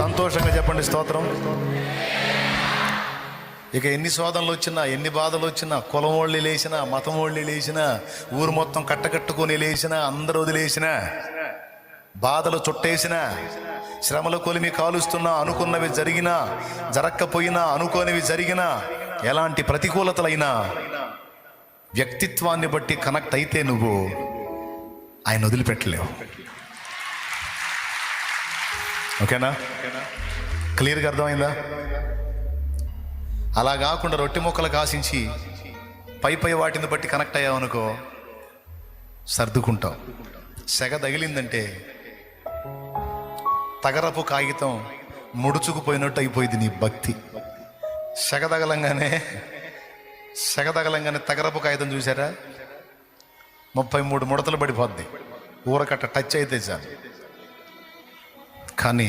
సంతోషంగా చెప్పండి స్తోత్రం. ఇక ఎన్ని శోధనలు వచ్చినా ఎన్ని బాధలు వచ్చినా కులం వాళ్ళు లేచినా మతం వాళ్ళు లేచినా ఊరు మొత్తం కట్టకట్టుకొని లేచినా అందరూ వదిలేసినా బాధలు చుట్టేసినా శ్రమల కొలిమి కాలుస్తున్నా అనుకున్నవి జరిగినా జరక్కపోయినా అనుకోనివి జరిగినా ఎలాంటి ప్రతికూలతలైనా వ్యక్తిత్వాన్ని బట్టి కనెక్ట్ అయితే నువ్వు ఆయన వదిలిపెట్టలేవు. ఓకేనా? క్లియర్గా అర్థమైందా? అలా కాకుండా రొట్టె ముక్కలు కాసించి పై పై వాటిని బట్టి కనెక్ట్ అయ్యావనుకో సర్దుకుంటాం సర్దుకుంటావు. సెగ తగిలిందంటే తగరపు కాగితం ముడుచుకుపోయినట్టు అయిపోయింది నీ భక్తి. సెగ తగలంగానే సెగ తగలంగానే తగరపు కాగితం చూసారా? ముప్పై మూడు ముడతలు పడిపోద్ది. ఊరకట్ట టచ్ అయితే చాలు. కానీ